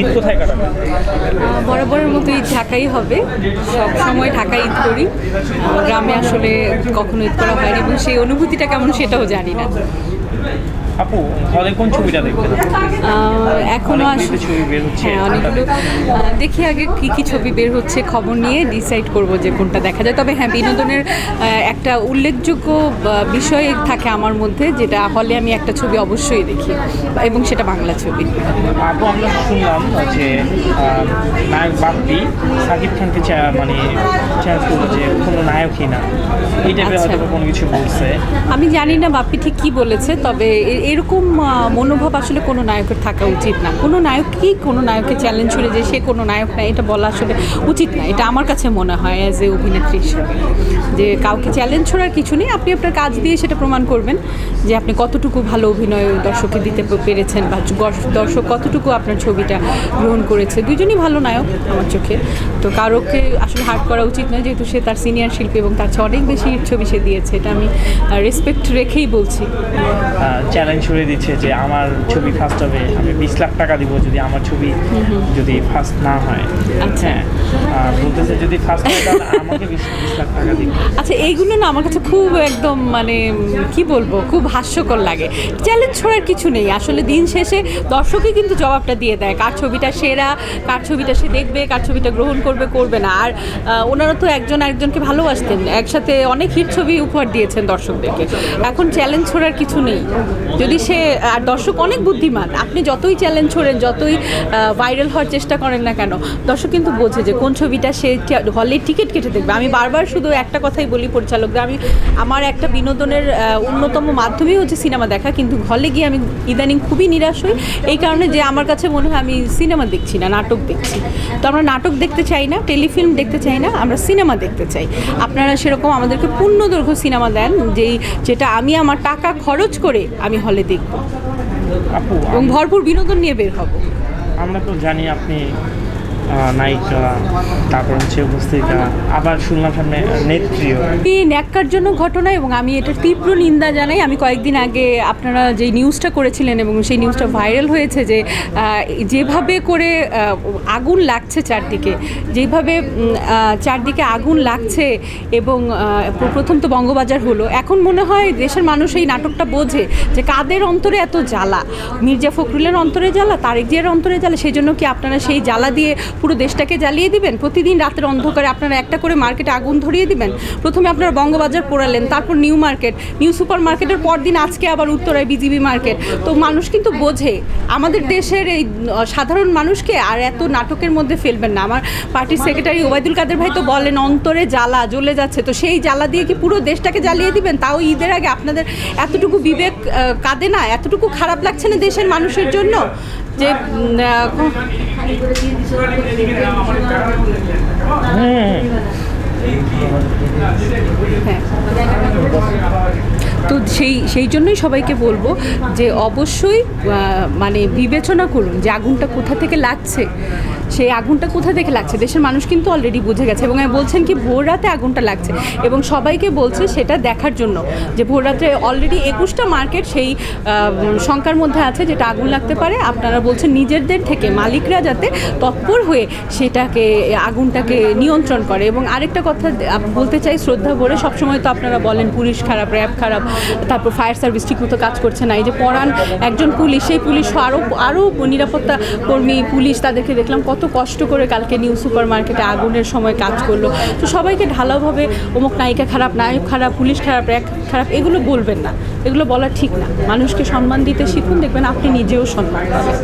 ঈদ কোথায় বরাবরের মতো ঈদ ঢাকাই হবে। সব সময় ঢাকা ঈদ করি। গ্রামে আসলে কখনো ঈদ করা হয়নি এবং সেই অনুভূতিটা কেমন সেটাও জানি না। আপু হলে কোন ছবিটা দেখবেন এখনও আসলে ছবি বের হচ্ছে। হ্যাঁ অনেকগুলো। দেখি আগে কি কি ছবি বের হচ্ছে খবর নিয়ে ডিসাইড করব যে কোনটা দেখা যায়। তবে হ্যাঁ বিনোদনের একটা উল্লেখযোগ্য বিষয় থাকে আমার মধ্যে যেটা হলে আমি একটা ছবি অবশ্যই দেখি এবং সেটা বাংলা ছবি। আপু আমরা শুনলাম যে নায়ক বাপ্পি সাকিব খানকে মানে চ্যালেঞ্জ করল যে কোনো নায়কই না। এই টাইপের আচ্ছা। হয়তো কোনো কিছু বলছে। আমি জানি না বাপ্পি ঠিক কি বলেছে তবে এরকম মনোভাব আসলে কোনো নায়কের থাকা উচিত না। কোনো নায়ককেই কোনো নায়ককে চ্যালেঞ্জ করে যে সে কোনো নায়ক না, এটা বলা আসলে উচিত না। এটা আমার কাছে মনে হয় অ্যাজ এ অভিনেত্রী হিসেবে। যে কাউকে চ্যালেঞ্জ ছোড়ার কিছু নেই, আপনি আপনার কাজ দিয়ে সেটা প্রমাণ করবেন যে আপনি কতটুকু ভালো অভিনয় দর্শককে দিতে পেরেছেন বা দর্শক কতটুকু আপনার ছবিটা গ্রহণ করেছে। দুজনই ভালো নায়ক আমার চোখে। তো কারোকে আসলে হার্ট করা উচিত নয়, যেহেতু সে তার সিনিয়র শিল্পী এবং তার চেয়ে অনেক বেশি ছবি সে দিয়েছে। এটা আমি রেসপেক্ট রেখেই বলছি। চ্যালেঞ্জ ছুড়ে দিচ্ছে যে আমার ছবি ফার্স্ট হবে আমি বিশ লাখ টাকা দিব যদি আমার ছবি যদি ফার্স্ট না হয়। আচ্ছা। হ্যাঁ। বলতেছে যদি ফার্স্ট হয় তাহলে আমাকে বিশ বিশ লাখ টাকা দিবে। আচ্ছা এইগুলো না আমার কাছে খুব একদম মানে কি বলব খুব হাস্যকর লাগে। চ্যালেঞ্জ ছড়ার কিছু নেই। আসলে দিন শেষে দর্শকই কিন্তু জবাবটা দিয়ে দেয়। কার ছবিটা সেরা কার ছবিটা সে দেখবে কার ছবিটা গ্রহণ করবে করবে না। আর ওনারা তো একজন আরেকজনকে ভালোবাসতেন। একসাথে অনেক হিট ছবি উপহার দিয়েছেন দর্শকদেরকে। এখন চ্যালেঞ্জ ছড়ার কিছু নেই। যদি সে আর দর্শক অনেক বুদ্ধিমান, আপনি যতই চ্যালেঞ্জ ছোড়েন, যতই ভাইরাল হওয়ার চেষ্টা করেন না কেন, দর্শক কিন্তু বোঝে যে কোন ছবিটা সে হলে টিকিট কেটে দেখবে। আমি বারবার শুধু একটা কথাই বলি, পরিচালকদের, আমি, আমার একটা বিনোদনের অন্যতম মাধ্যমই হচ্ছে সিনেমা দেখা, কিন্তু হলে গিয়ে আমি ইদানিং খুবই নিরাশ হই। এই কারণে যে আমার কাছে মনে হয় আমি সিনেমা দেখছি না, নাটক দেখছি। তো আমরা নাটক দেখতে চাই না, টেলিফিল্ম দেখতে চাই না, আমরা সিনেমা দেখতে চাই। আপনারা সেরকম আমাদেরকে পূর্ণদৈর্ঘ্য সিনেমা দেন, যেই, যেটা আমি আমার টাকা খরচ করে আমি হলে দেখব। আপু এবং ভরপুর বিনোদন নিয়ে বের হব। আমরা তো জানি আপনি নায়িকা, তারপর হচ্ছে উপস্থিতা, আবার শুনলাম সামনে নেত্রীও। এই ন্যাক্কারজনক ঘটনা এবং আমি এটার তীব্র নিন্দা জানাই। আমি কয়েকদিন আগে আপনারা যে নিউজটা করেছিলেন এবং সেই নিউজটা ভাইরাল হয়েছে যে যেভাবে করে আগুন লাগছে চারদিকে, যেভাবে চারদিকে আগুন লাগছে এবং প্রথম তো বঙ্গবাজার হলো। এখন মনে হয় দেশের মানুষ এই নাটকটা বোঝে যে কাদের অন্তরে এত জ্বালা? মির্জা ফখরুলের অন্তরে জ্বালা? তারেক জিয়ার অন্তরে জ্বালা? সেই জন্য কি আপনারা সেই জ্বালা দিয়ে পুরো দেশটাকে জ্বালিয়ে দিবেন? প্রতিদিন রাতের অন্ধকারে আপনারা একটা করে মার্কেটে আগুন ধরিয়ে দিবেন? প্রথমে আপনারা বঙ্গবাজার পোড়ালেন, তারপর নিউ মার্কেট। নিউ সুপার মার্কেটের পরদিন আজকে আবার উত্তরায় বিজিবি মার্কেট। তো মানুষ কিন্তু বোঝে, আমাদের দেশের এই সাধারণ মানুষকে আর এত নাটকের মধ্যে ফেলবেন না। আমার পার্টির সেক্রেটারি ওবায়দুল কাদের ভাই তো বলেন, অন্তরে জ্বালা জ্বলে যাচ্ছে। তো সেই জ্বালা দিয়ে কি পুরো দেশটাকে জ্বালিয়ে দিবেন? তাও ঈদের আগে আপনাদের এতটুকু বিবেক কাঁদে না? এতটুকু খারাপ লাগছে না দেশের মানুষের জন্য? যে হ্যাঁ। তো সেই সেই জন্যই সবাইকে বলব যে অবশ্যই মানে বিবেচনা করুন যে আগুনটা কোথা থেকে লাগছে। সেই আগুনটা কোথা থেকে লাগছে? দেশের মানুষ কিন্তু অলরেডি বুঝে গেছে এবং বলছেন কি ভোর রাতে আগুনটা লাগছে এবং সবাইকে বলছে সেটা দেখার জন্য যে ভোর রাতে অলরেডি একুশটা মার্কেট সেই শঙ্কার মধ্যে আছে যেটা আগুন লাগতে পারে। আপনারা বলছেন নিজেদের থেকে মালিকরা যাতে তৎপর হয়ে সেটাকে, আগুনটাকে নিয়ন্ত্রণ করে এবং আরেকটা কথা বলতে চাই, শ্রদ্ধা ভরে সবসময় তো আপনারা বলেন পুলিশ খারাপ, র্যাব খারাপ, তারপর ফায়ার সার্ভিস ঠিকমতো কাজ করছে না। এই যে পরান একজন পুলিশ, সেই পুলিশ আরও আরও নিরাপত্তা কর্মী, পুলিশ তাদেরকে দেখলাম কত কষ্ট করে কালকে নিউ সুপার মার্কেটে আগুনের সময় কাজ করল। তো সবাইকে ঢালাওভাবে অমুক নায়িকা খারাপ, নায়ক খারাপ, পুলিশ খারাপ, র্যাক খারাপ, এগুলো বলবেন না। এগুলো বলা ঠিক না। মানুষকে সম্মান দিতে শিখুন, দেখবেন আপনি নিজেও সম্মান পাবেন।